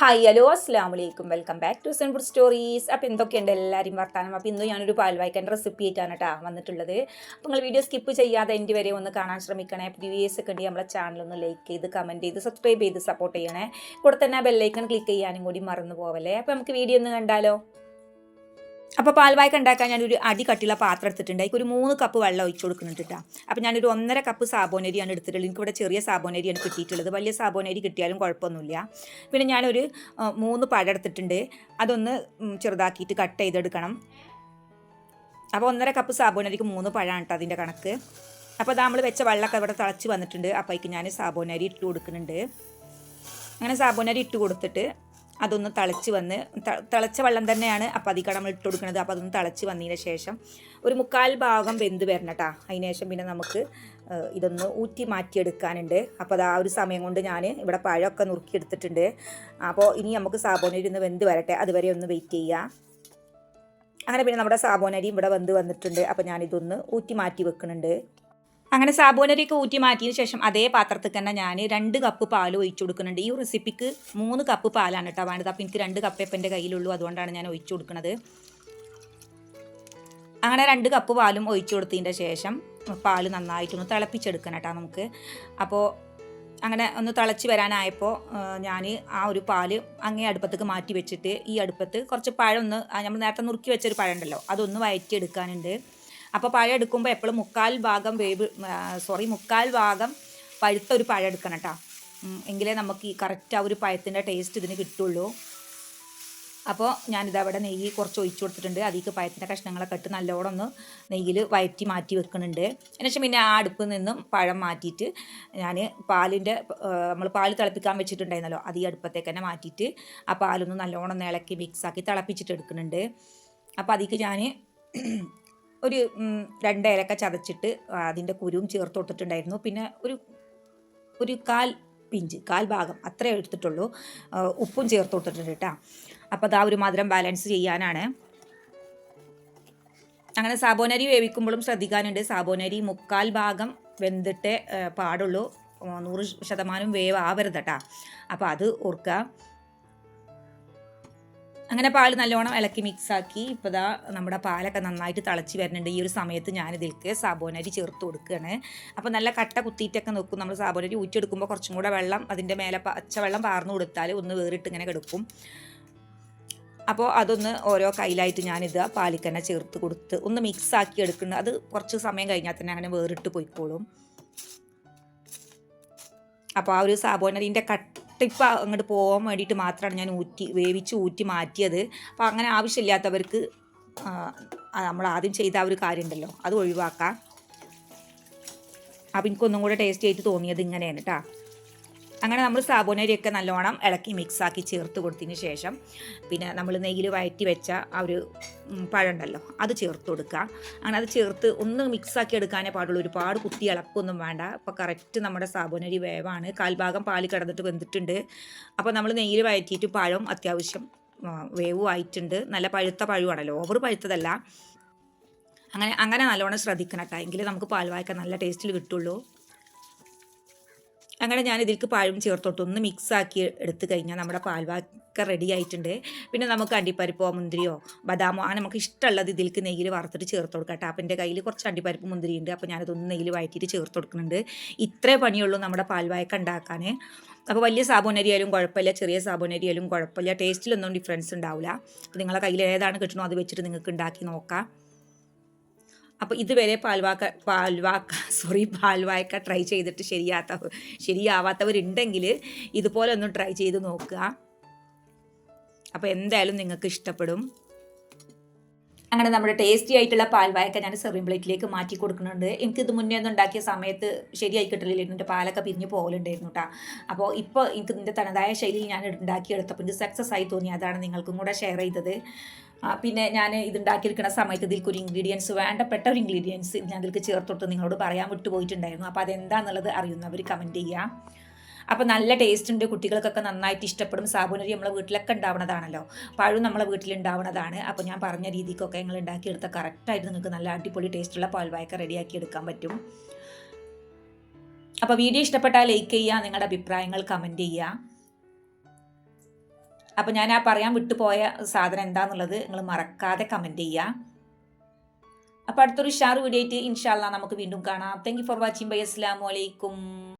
Hi hello അസ്സാം വലൈക്കും welcome back to zen food stories അപ്പോൾ എന്തൊക്കെയുണ്ട് എല്ലാവരും വർത്താനം? അപ്പോൾ ഇന്ന് ഞാനൊരു പാൽ വായിക്കാൻ റെസിപ്പി ആയിട്ടാണ് കേട്ടോ വന്നിട്ടുള്ളത്. അപ്പോൾ നിങ്ങൾ വീഡിയോ സ്കിപ്പ് ചെയ്യാതെ എന്റെ വരെ ഒന്ന് കാണാൻ ശ്രമിക്കണേ. പ്രീവിയസ് ഒക്കെ ഉണ്ടെങ്കിൽ നമ്മളെ ചാനൽ ഒന്ന് ലൈക്ക് ചെയ്ത് കമന്റ് ചെയ്ത് സബ്സ്ക്രൈബ് ചെയ്ത് സപ്പോർട്ട് ചെയ്യണേ. കൂടെ തന്നെ ബെല്ലൈക്കൺ ക്ലിക്ക് ചെയ്യാനും കൂടി മറന്നു പോവല്ലേ? അപ്പോൾ നമുക്ക് വീഡിയോ ഒന്ന് കണ്ടാലോ? അപ്പോൾ പാൽവായ്ക്ക ഉണ്ടാക്കാൻ ഞാനൊരു അടി കട്ടിയുള്ള പാത്രം എടുത്തിട്ടുണ്ട്. അതിൽ ഒരു മൂന്ന് കപ്പ് വെള്ളം ഒഴിച്ചു കൊടുക്കുന്നുണ്ട് കേട്ടോ അപ്പോൾ ഞാനൊരു ഒന്നര കപ്പ് സാബോനരിയാണ് എടുത്തിട്ടുള്ളത്. എനിക്കിവിടെ ചെറിയ സാബോനരിയാണ് കിട്ടിയിട്ടുള്ളത്. വലിയ സാബോനരി കിട്ടിയാലും കുഴപ്പമൊന്നുമില്ല. പിന്നെ ഞാനൊരു മൂന്ന് പഴം എടുത്തിട്ടുണ്ട്. അതൊന്ന് ചെറുതാക്കിയിട്ട് കട്ട് ചെയ്തെടുക്കണം. അപ്പോൾ ഒന്നര കപ്പ് സാബോനരിക്ക് മൂന്ന് പഴമാണ് കേട്ടോ അതിന്റെ കണക്ക്. അപ്പോൾ അത് നമ്മൾ വെച്ച വെള്ളമൊക്കെ ഇവിടെ തിളച്ച് വന്നിട്ടുണ്ട്. അപ്പോൾ അതിക്ക് ഞാൻ സാബോനരി ഇട്ട് കൊടുക്കുന്നുണ്ട്. അങ്ങനെ സാബോനരി ഇട്ട് കൊടുത്തിട്ട് അതൊന്ന് തിളച്ച് വന്ന് തിളച്ച വെള്ളം തന്നെയാണ് അപ്പോൾ അധികം നമ്മൾ ഇട്ട് കൊടുക്കുന്നത് അപ്പോൾ അതൊന്ന് തിളച്ച് വന്നതിന് ശേഷം ഒരു മുക്കാൽ ഭാഗം വെന്ത് വരണം കേട്ടോ അതിന് ശേഷം പിന്നെ നമുക്ക് ഇതൊന്ന് ഊറ്റി മാറ്റിയെടുക്കാനുണ്ട്. അപ്പോൾ അത് ആ ഒരു സമയം കൊണ്ട് ഞാൻ ഇവിടെ പഴമൊക്കെ നുറുക്കിയെടുത്തിട്ടുണ്ട് അപ്പോൾ ഇനി നമുക്ക് സാബോനരി ഒന്ന് വെന്ത് വരട്ടെ. അതുവരെ ഒന്ന് വെയിറ്റ് ചെയ്യുക അങ്ങനെ പിന്നെ നമ്മുടെ സാബോനരി ഇവിടെ വെന്ത് വന്നിട്ടുണ്ട്. അപ്പോൾ ഞാനിതൊന്ന് ഊറ്റി മാറ്റി വെക്കുന്നുണ്ട് അങ്ങനെ സാബോനരിയൊക്കെ ഊറ്റി മാറ്റിയതിന് ശേഷം അതേ പാത്രത്തിൽ തന്നെ ഞാൻ രണ്ട് കപ്പ് പാൽ ഒഴിച്ചു കൊടുക്കുന്നുണ്ട്. ഈ റെസിപ്പിക്ക് മൂന്ന് കപ്പ് പാലാണ് കേട്ടോ വേണ്ടത്. അപ്പോൾ എനിക്ക് രണ്ട് കപ്പ് ഇപ്പം എന്റെ കയ്യിലുള്ളൂ. അതുകൊണ്ടാണ് ഞാൻ ഒഴിച്ചു കൊടുക്കുന്നത്. അങ്ങനെ രണ്ട് കപ്പ് പാലും ഒഴിച്ചു കൊടുത്തതിന്റെ ശേഷം പാൽ നന്നായിട്ടൊന്ന് തിളപ്പിച്ചെടുക്കണം കേട്ടോ നമുക്ക്. അപ്പോൾ അങ്ങനെ ഒന്ന് തിളച്ച് വരാനായപ്പോൾ ഞാൻ ആ ഒരു പാൽ അങ്ങേ അടുപ്പത്തേക്ക് മാറ്റി വെച്ചിട്ട് ഈ അടുപ്പത്ത് കുറച്ച് പഴം ഒന്ന് നമ്മൾ നേരത്തെ നുറുക്കി വെച്ചൊരു പഴം ഉണ്ടല്ലോ അതൊന്ന് വയറ്റിയെടുക്കാനുണ്ട്. അപ്പോൾ പഴം എടുക്കുമ്പോൾ എപ്പോഴും മുക്കാൽ ഭാഗം വേവ് സോറി മുക്കാൽ ഭാഗം പഴുത്ത ഒരു പഴം എടുക്കണം കേട്ടോ എങ്കിലേ നമുക്ക് ഈ കറക്റ്റ് ആ ഒരു പഴത്തിന്റെ ടേസ്റ്റ് ഇതിന് കിട്ടുള്ളൂ. അപ്പോൾ ഞാനിത് അവിടെ നെയ്യ് കുറച്ച് ഒഴിച്ചു കൊടുത്തിട്ടുണ്ട്. അതിലേക്ക് പഴത്തിന്റെ കഷ്ണങ്ങളൊക്കെ ഇട്ട് നല്ലോണം ഒന്ന് നെയ്യിൽ വയറ്റി മാറ്റി വെക്കുന്നുണ്ട് അതിനുശേഷം പിന്നെ ആ അടുപ്പിൽ നിന്നും പഴം മാറ്റിയിട്ട് ഞാൻ പാലിന്റെ നമ്മൾ പാൽ തിളപ്പിക്കാൻ വെച്ചിട്ടുണ്ടായിരുന്നല്ലോ അത് ഈ അടുപ്പത്തേക്ക് തന്നെ മാറ്റിയിട്ട് ആ പാലൊന്ന് നല്ലോണം ഇളക്കി മിക്സാക്കി തിളപ്പിച്ചിട്ട് എടുക്കുന്നുണ്ട് അപ്പോൾ അതിലേക്ക് ഞാൻ ഒരു രണ്ട് ഏലക്ക ചതച്ചിട്ട് അതിന്റെ കുരുവും ചേർത്ത് കൊടുത്തിട്ടുണ്ടായിരുന്നു. പിന്നെ ഒരു ഒരു കാൽ പിഞ്ച് കാൽ ഭാഗം അത്രേ എടുത്തിട്ടുള്ളൂ. ഉപ്പും ചേർത്ത് കൊടുത്തിട്ടുണ്ട് കേട്ടോ. അപ്പോൾ അതാ ഒരു മധുരം ബാലൻസ് ചെയ്യാനാണ്. അങ്ങനെ സാബോനരി വേവിക്കുമ്പോഴും ശ്രദ്ധിക്കാനുണ്ട്. സാബോനരി മുക്കാൽ ഭാഗം വെന്തിട്ടേ പാടുള്ളൂ. നൂറ് ശതമാനം വേവ് ആവരുത് കേട്ടോ. അപ്പോൾ അത് ഓർക്കുക. അങ്ങനെ പാൽ നല്ലോണം ഇളക്കി മിക്സാക്കി ഇപ്പോൾ ദാ നമ്മുടെ പാലൊക്കെ നന്നായിട്ട് തിളച്ച് വരുന്നുണ്ട്. ഈ ഒരു സമയത്ത് ഞാനിതിൽക്ക് സാബോനരി ചേർത്ത് കൊടുക്കുകയാണ്. അപ്പോൾ നല്ല കട്ട കുത്തിയിട്ടൊക്കെ നോക്കും. നമ്മൾ സാബോനരി ഊറ്റിയെടുക്കുമ്പോൾ കുറച്ചും കൂടെ വെള്ളം അതിന്റെ മേലെ പച്ച വെള്ളം പാർന്നു കൊടുത്താൽ ഒന്ന് വേറിട്ട് ഇങ്ങനെ കിടക്കും. അപ്പോൾ അതൊന്ന് ഓരോ കയ്യിലായിട്ട് ഞാനിത് ആ തന്നെ ചേർത്ത് കൊടുത്ത് ഒന്ന് മിക്സ് ആക്കി എടുക്കുന്നത് അത് കുറച്ച് സമയം കഴിഞ്ഞാൽ തന്നെ അങ്ങനെ വേറിട്ട് പോയിക്കോളും. അപ്പോൾ ആ ഒരു സാബോനരിന്റെ കട്ടിപ്പ അങ്ങോട്ട് പോകാൻ വേണ്ടിയിട്ട് മാത്രമാണ് ഞാൻ ഊറ്റി വേവിച്ച് ഊറ്റി മാറ്റിയത്. അപ്പോൾ അങ്ങനെ ആവശ്യമില്ലാത്തവർക്ക് നമ്മൾ ആദ്യം ചെയ്ത ആ ഒരു കാര്യം ഉണ്ടല്ലോ അത് ഒഴിവാക്കാം. അപ്പം എനിക്കൊന്നും കൂടെ ടേസ്റ്റ് ആയിട്ട് തോന്നിയത് ഇങ്ങനെയാണ് കേട്ടോ അങ്ങനെ നമ്മൾ സാബോനരിയൊക്കെ നല്ലോണം ഇളക്കി മിക്സാക്കി ചേർത്ത് കൊടുത്തതിന് ശേഷം പിന്നെ നമ്മൾ നെയ്യിൽ വയറ്റി വെച്ച ആ ഒരു പഴമുണ്ടല്ലോ അത് ചേർത്ത് കൊടുക്കുക. അങ്ങനെ അത് ചേർത്ത് ഒന്ന് മിക്സാക്കി എടുക്കാനേ പാടുള്ളൂ. ഒരുപാട് കുത്തി ഇളക്കൊന്നും വേണ്ട. അപ്പോൾ കറക്റ്റ് നമ്മുടെ സാബോനരി വേവാണ്. കാൽഭാഗം പാൽ കിടന്നിട്ട് വെന്തിട്ടുണ്ട്. അപ്പോൾ നമ്മൾ നെയ്യിൽ വയറ്റിയിട്ട് പഴം അത്യാവശ്യം വേവും ആയിട്ടുണ്ട് നല്ല പഴുത്ത പഴമാണല്ലോ ഓവർ പഴുത്തതല്ല. അങ്ങനെ അങ്ങനെ നല്ലോണം ശ്രദ്ധിക്കണം കേട്ടോ എങ്കിൽ നമുക്ക് പാൽവായ്ക്ക നല്ല ടേസ്റ്റിൽ കിട്ടുള്ളൂ. അങ്ങനെ ഞാൻ ഇതിലേക്ക് പഴം ചേർത്തോട്ട്. ഒന്ന് മിക്സ് ആക്കി എടുത്തു കഴിഞ്ഞാൽ നമ്മുടെ പാൽവാക്ക റെഡി ആയിട്ടുണ്ട്. പിന്നെ നമുക്ക് അണ്ടിപ്പരിപ്പോ മുന്തിരിയോ ബദാമോ അങ്ങനെ നമുക്ക് ഇഷ്ടമുള്ളത് ഇതിലേക്ക് നെയ്യിൽ വറുത്തിട്ട് ചേർത്ത് കൊടുക്കാം എന്റെ കയ്യിൽ കുറച്ച് അണ്ടിപ്പരിപ്പ് മുന്തിരി ഉണ്ട്. അപ്പോൾ ഞാനതൊന്ന് നെയ്യിൽ വഴറ്റിയിട്ട് ചേർത്ത് കൊടുക്കുന്നുണ്ട്. ഇത്രേ പണിയുള്ളൂ നമ്മുടെ പാൽവായക്ക ഉണ്ടാക്കാൻ. അപ്പോൾ വലിയ സാബോനരി ആയാലും കുഴപ്പമില്ല. ചെറിയ സാബോനരി ആയാലും കുഴപ്പമില്ല. ടേസ്റ്റിലൊന്നും ഡിഫറൻസ് ഉണ്ടാവില്ല. അപ്പോൾ നിങ്ങളെ കയ്യിൽ ഏതാണ് കിട്ടണോ അത് വെച്ചിട്ട് നിങ്ങൾക്ക് ഉണ്ടാക്കി നോക്കാം. അപ്പോൾ ഇതുവരെ പാൽവാക്ക പാൽവാക്ക സോറി പാൽവായക്ക ട്രൈ ചെയ്തിട്ട് ശരിയാത്ത ശരിയാവാത്തവരുണ്ടെങ്കിൽ ഇതുപോലെ ഒന്ന് ട്രൈ ചെയ്ത് നോക്കുക. അപ്പോൾ എന്തായാലും നിങ്ങൾക്ക് ഇഷ്ടപ്പെടും. അങ്ങനെ നമ്മുടെ ടേസ്റ്റി ആയിട്ടുള്ള പാൽവായൊക്കെ ഞാൻ സെർവിങ് പ്ലേറ്റിലേക്ക് മാറ്റി കൊടുക്കുന്നുണ്ട്. എനിക്കിത് മുന്നേ ഒന്നും ഉണ്ടാക്കിയ സമയത്ത് ശരിയായി കിട്ടില്ലായിരുന്നു എന്റെ പാലൊക്കെ പിരിഞ്ഞ് പോകലുണ്ടായിരുന്നു കേട്ടോ അപ്പോൾ ഇപ്പോൾ എനിക്ക് ഇതിന്റെ തനതായ ശൈലിയിൽ ഞാൻ ഉണ്ടാക്കിയെടുത്തപ്പോൾ ഇത് സക്സസ് ആയി തോന്നി. അതാണ് നിങ്ങൾക്കും കൂടെ ഷെയർ ചെയ്തത്. പിന്നെ ഞാൻ ഇത് ഉണ്ടാക്കിയിരിക്കുന്ന സമയത്ത് ഇതിലേക്ക് ഒരു ഇൻഗ്രീഡിയൻസ് വേണ്ടപ്പെട്ട ഒരു ഇൻഗ്രീഡിയൻസ് ഞാൻ ഇതിലേക്ക് ചേർത്തൊട്ട് നിങ്ങളോട് പറയാൻ വിട്ടുപോയിട്ടുണ്ടായിരുന്നു. അപ്പോൾ അതെന്താണെന്നുള്ളത് അറിയുന്നവർ കമന്റ് ചെയ്യുക അപ്പോൾ നല്ല ടേസ്റ്റ് ഉണ്ട്. കുട്ടികൾക്കൊക്കെ നന്നായിട്ട് ഇഷ്ടപ്പെടും. സാബുനരി നമ്മളെ വീട്ടിലൊക്കെ ഉണ്ടാവുന്നതാണല്ലോ പഴം നമ്മളെ വീട്ടിലുണ്ടാവുന്നതാണ് അപ്പോൾ ഞാൻ പറഞ്ഞ രീതിക്കൊക്കെ നിങ്ങൾ ഉണ്ടാക്കിയെടുത്ത കറക്റ്റായിട്ട് നിങ്ങൾക്ക് നല്ല അടിപൊളി ടേസ്റ്റുള്ള പാൽവായ്ക്ക റെഡിയാക്കി എടുക്കാൻ പറ്റും. അപ്പോൾ വീഡിയോ ഇഷ്ടപ്പെട്ടാൽ ലൈക്ക് ചെയ്യുക നിങ്ങളുടെ അഭിപ്രായങ്ങൾ കമന്റ് ചെയ്യുക. അപ്പോൾ ഞാൻ ആ പറയാൻ വിട്ടുപോയ സാധനം എന്താണെന്നുള്ളത് നിങ്ങൾ മറക്കാതെ കമന്റ് ചെയ്യുക. അപ്പോൾ അടുത്തൊരു ഷാർ വീഡിയോ ആയിട്ട് ഇൻഷാല്ല നമുക്ക് വീണ്ടും കാണാം. Thank you for watching bye അസ്സാം വലൈക്കും